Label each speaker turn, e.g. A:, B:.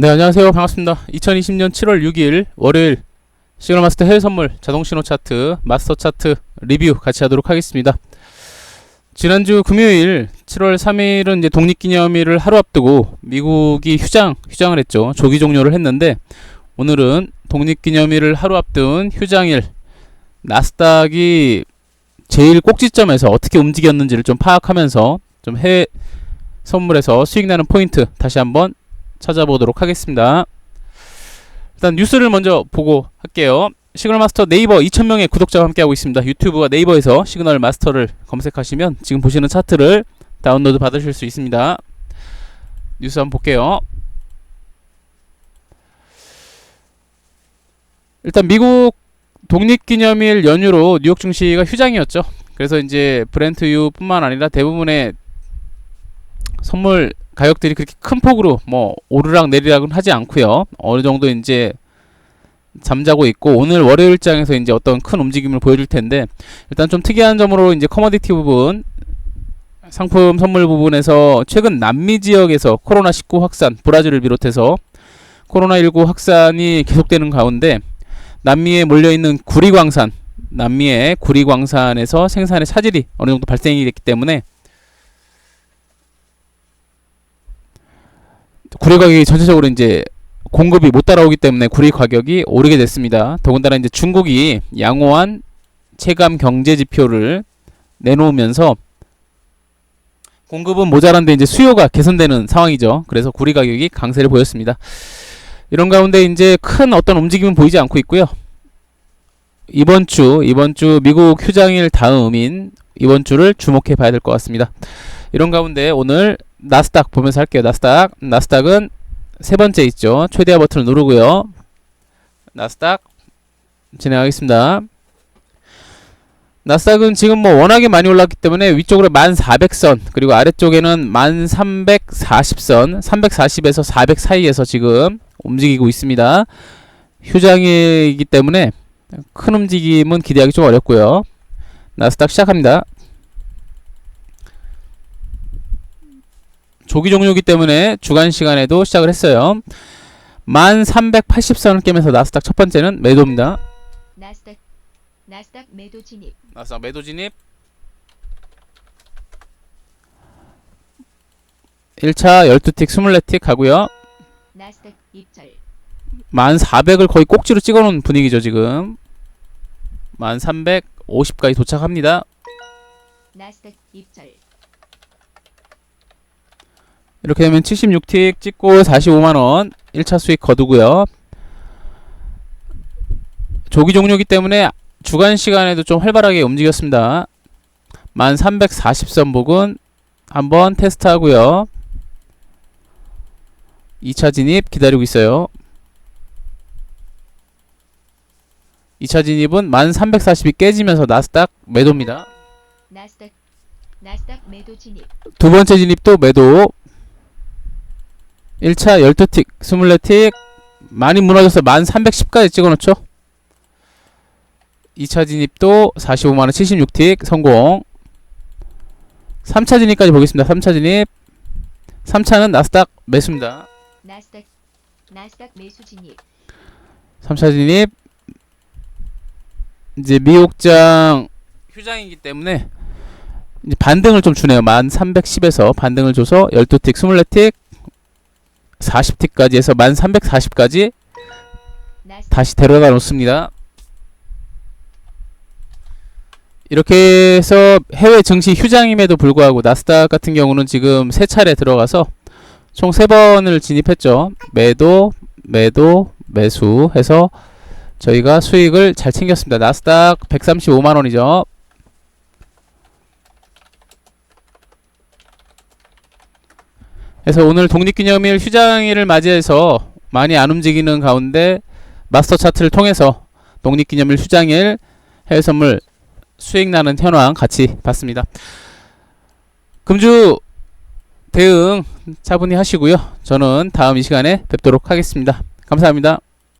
A: 네, 안녕하세요. 반갑습니다. 2020년 7월 6일 월요일 시그널 마스터 해외 선물 자동 신호 차트 마스터 차트 리뷰 같이 하도록 하겠습니다. 지난주 금요일 7월 3일은 이제 독립기념일을 하루 앞두고 미국이 휴장 휴장을 했죠. 조기 종료를 했는데 오늘은 독립기념일을 하루 앞둔 휴장일 나스닥이 제일 꼭지점에서 어떻게 움직였는지를 좀 파악하면서 좀 해외 선물에서 수익 나는 포인트 다시 한번 찾아보도록 하겠습니다. 일단 뉴스를 먼저 보고 할게요. 시그널 마스터 네이버 2,000명의 구독자와 함께하고 있습니다. 유튜브와 네이버에서 시그널 마스터를 검색하시면 지금 보시는 차트를 다운로드 받으실 수 있습니다. 뉴스 한번 볼게요. 일단 미국 독립기념일 연휴로 뉴욕 증시가 휴장이었죠. 그래서 이제 브렌트유뿐만 아니라 대부분의 선물 가격들이 그렇게 큰 폭으로 뭐 오르락 내리락은 하지 않고요. 어느 정도 이제 잠자고 있고 오늘 월요일장에서 이제 어떤 큰 움직임을 보여줄 텐데 일단 좀 특이한 점으로 이제 커머디티 부분 상품 선물 부분에서 최근 남미 지역에서 코로나 19 확산 브라질을 비롯해서 코로나 19 확산이 계속되는 가운데 남미에 몰려 있는 구리광산 남미의 구리광산에서 생산의 차질이 어느 정도 발생이 됐기 때문에 구리 가격이 전체적으로 이제 공급이 못 따라오기 때문에 구리 가격이 오르게 됐습니다. 더군다나 이제 중국이 양호한 체감 경제 지표를 내놓으면서 공급은 모자란데 이제 수요가 개선되는 상황이죠. 그래서 구리 가격이 강세를 보였습니다. 이런 가운데 이제 큰 어떤 움직임은 보이지 않고 있고요. 이번 주 이번 주 미국 휴장일 다음인 이번 주를 주목해 봐야 될 것 같습니다. 이런 가운데 오늘 나스닥 보면서 할게요. 나스닥. 나스닥은 세 번째 있죠. 최대화 버튼을 누르고요. 나스닥 진행하겠습니다. 나스닥은 지금 뭐 워낙에 많이 올랐기 때문에 위쪽으로 1400선 그리고 아래쪽에는 1340선 340에서 400 사이에서 지금 움직이고 있습니다. 휴장이기 때문에 큰 움직임은 기대하기 좀 어렵고요. 나스닥 시작합니다. 조기 종료기 때문에 주간 시간에도 시작을 했어요. 1380선을 깨면서 나스닥 첫 번째는 매도입니다.
B: 나스닥 나스닥 매도 진입
A: 나스닥 매도 진입 1차 12틱 24틱 하고요.
B: 나스닥 입절
A: 1400을 거의 꼭지로 찍어 놓은 분위기죠, 지금. 1350까지 도착합니다.
B: 나스닥 입절
A: 이렇게 되면 76틱 찍고 45만원 1차 수익 거두고요. 조기 종료기 때문에 주간 시간에도 좀 활발하게 움직였습니다. 1340선 부근 한번 테스트하고요. 2차 진입 기다리고 있어요. 2차 진입은 1340이 깨지면서 나스닥 매도입니다.
B: 나스닥 나스닥 매도 진입
A: 두 번째 진입도 매도 1차 12틱 24틱 많이 무너져서 1310까지 찍어놓죠? 2차 진입도 45만원 76틱 성공. 3차 진입까지 보겠습니다. 3차 진입. 3차는 나스닥 매수입니다.
B: 나스닥 나스닥 매수 진입.
A: 3차 진입. 이제 미옥장 휴장이기 때문에 이제 반등을 좀 주네요. 1310에서 반등을 줘서 12틱 24틱 40틱까지 해서 1340까지
B: 나스닥
A: 다시 데려다 놓습니다. 이렇게 해서 해외 증시 휴장임에도 불구하고 나스닥 같은 경우는 지금 세 차례 들어가서 총 세 번을 진입했죠. 매도, 매도, 매수 해서 저희가 수익을 잘 챙겼습니다. 나스닥 135만 원이죠. 그래서 오늘 독립기념일 휴장일을 맞이해서 많이 안 움직이는 가운데 마스터 차트를 통해서 독립기념일 휴장일 해외 선물 수익 나는 현황 같이 봤습니다. 금주 대응 차분히 하시고요. 저는 다음 이 시간에 뵙도록 하겠습니다. 감사합니다.